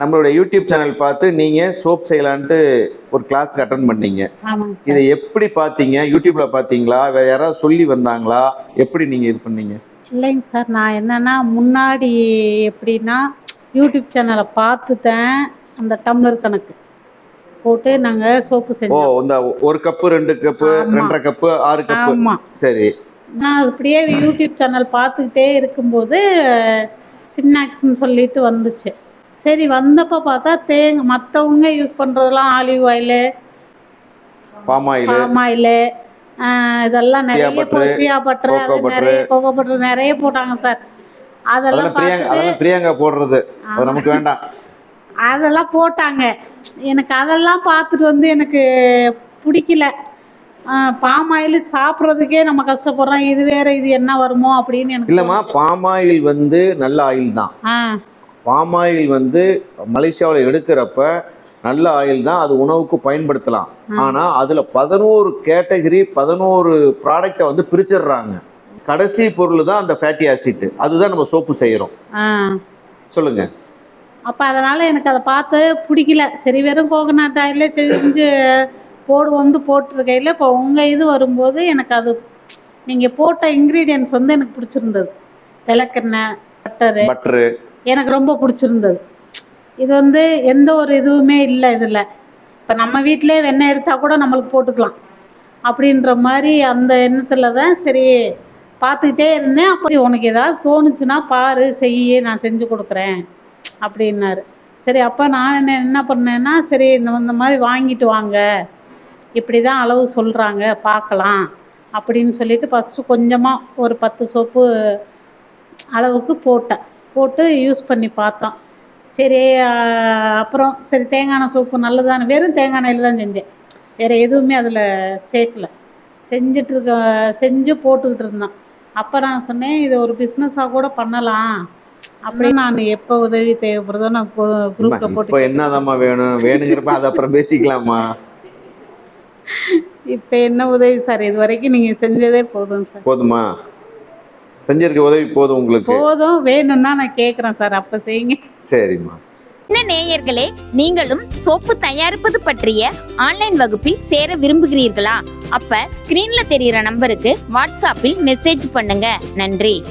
நம்மளுடைய YouTube channel பார்த்து நீங்க சோப் செய்யலான்ட்டு ஒரு கிளாஸ்க்கு அட்டன் பண்ணீங்க. இதை எப்படி பார்த்தீங்க? யூடியூப்ல பார்த்தீங்களா? வேற யாராவது சொல்லி வந்தாங்களா? எப்படி நீங்க இது பண்ணீங்க? இல்லைங்க சார் நான் என்னன்னா முன்னாடி எப்படின்னா யூடியூப் சேனலை பார்த்துட்டேன். அந்த டம்ளர் கணக்கு போட்டு நாங்கள் சோப்பு ஓ செஞ்சோம். இந்த ஒரு கப்பு ரெண்டு கப்பு ஆமா. ரெண்டரை கப்பு ஆறு கப்பு ஆமாம் சரி. நான் அப்படியே யூடியூப் சேனல் பார்த்துக்கிட்டே இருக்கும்போது சின்னாக்ஸ்னு சொல்லிட்டு வந்துச்சு. சரி வந்தப்போ பார்த்தா தேங்க மற்றவங்க யூஸ் பண்ணுறதெல்லாம் ஆலிவ் ஆயிலு பாம் ஆயில் இதெல்லாம் நிறைய சியா பட்டர் அது. நிறைய கோகோ பட்டர் நிறைய போட்டாங்க சார். அதெல்லாம் பிரியங்கா போடுறது. நமக்கு வேண்டாம். அதெல்லாம் போட்டாங்க. எனக்கு அதெல்லாம் பார்த்துட்டு வந்து எனக்கு பிடிக்கல. பாம் ஆயில் சாப்பிட்றதுக்கே நம்ம கஷ்டப்படுறோம். இது வேற இது என்ன வருமோ அப்படின்னு எனக்கு இல்லம்மா பாம் ஆயில் வந்து நல்ல ஆயில் தான் பாம் ஆயில் வந்து மலேசியாவில் எடுக்கிறப்ப நல்ல ஆயில் தான் அது உணவுக்கு பயன்படுத்தலாம். ஆனா அதுல பதினோரு கேட்டகரி பதினோரு ப்ராடக்டை வந்து பிரிச்சிடுறாங்க. கடைசி பொருள் தான் அந்த ஃபேட்டி ஆசிட் அதுதான் நம்ம சோப்பு செய்யறோம் ஆ. சொல்லுங்க. அப்போ அதனால் எனக்கு அதை பார்த்து பிடிக்கல. சரி வெறும் கோகனட் ஆயிலே செஞ்சு போடுவோம்னு போட்டிருக்கையில் இப்போ உங்கள் இது வரும்போது எனக்கு அது நீங்கள் போட்ட இன்க்ரீடியன்ஸ் வந்து எனக்கு பிடிச்சிருந்தது. விளக்கெண்ணெய் பட்டரு பட்டரு எனக்கு ரொம்ப பிடிச்சிருந்தது. இது வந்து எந்த ஒரு இதுவுமே இல்லை இதில். இப்போ நம்ம வீட்டிலே வெண்ணெய் எடுத்தால் கூட நம்மளுக்கு போட்டுக்கலாம். அப்படின்ற மாதிரி அந்த எண்ணத்தில் தான் சரி பார்த்துக்கிட்டே இருந்தேன். அப்போ உனக்கு ஏதாவது தோணுச்சுன்னா பாரு செய்ய நான் செஞ்சு கொடுக்குறேன். அப்படின்னாரு. சரி அப்போ நான் என்ன என்ன பண்ணேன்னா சரி இந்த இந்த மாதிரி வாங்கிட்டு வாங்க. இப்படி தான் அளவு சொல்கிறாங்க பார்க்கலாம் அப்படின்னு சொல்லிட்டு ஃபஸ்ட்டு கொஞ்சமாக ஒரு பத்து சோப்பு அளவுக்கு போட்டேன். போட்டு யூஸ் பண்ணி பார்த்தோம். சரி அப்புறம் சரி தேங்காய் சோப்பு நல்லதான வெறும் தேங்காய் எண்ணெயில் தான் செஞ்சேன். வேறு எதுவுமே அதில் சேர்க்கல. செஞ்சுட்டு இருக்க செஞ்சு போட்டுக்கிட்டு இருந்தோம். அப்போ நான் சொன்னேன் இது ஒரு பிஸ்னஸாக கூட பண்ணலாம். அப்படின்னு நான் எப்போ உதவி தேவைப்படுதோ நான் குரூப்பில் இப்போ போட்டு என்னதாம்மா வேணும்? வேணுங்கிறப்ப அதை அப்புறம் பேசிக்கலாமா? இப்போ என்ன உதவி சார்? இது வரைக்கும் நீங்கள் செஞ்சதே போதும் சார். போதுமா? செஞ்சிருக்க உதவி போதும் உங்களுக்கு? போதும் வேணும்னா நான் கேட்குறேன் சார் அப்போ செய்யுங்க. சரிம்மா. என்ன நேயர்களே நீங்களும் சோப்பு தயாரிப்பது பற்றிய ஆன்லைன் வகுப்பில் சேர விரும்புகிறீர்களா? அப்ப ஸ்கிரீன்ல தெரியிற நம்பருக்கு வாட்ஸ்அப்பில் மெசேஜ் பண்ணுங்க. நன்றி.